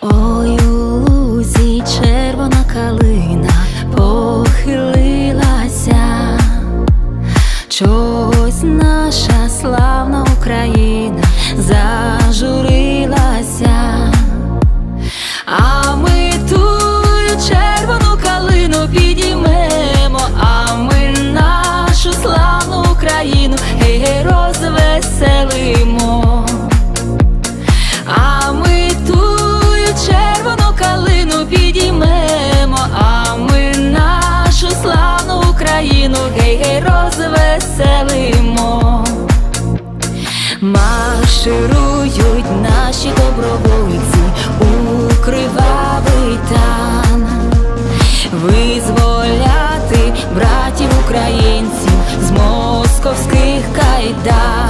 Ой, у лузі червона калина похилилася, чогось наша славна Україна зажурилася, а ми тую червону калину підіймемо, а ми нашу славну Україну гей, гей, дітей розвеселимо, марширують наші добровольці у кривавий тан визволяти братів українців з московських кайдан.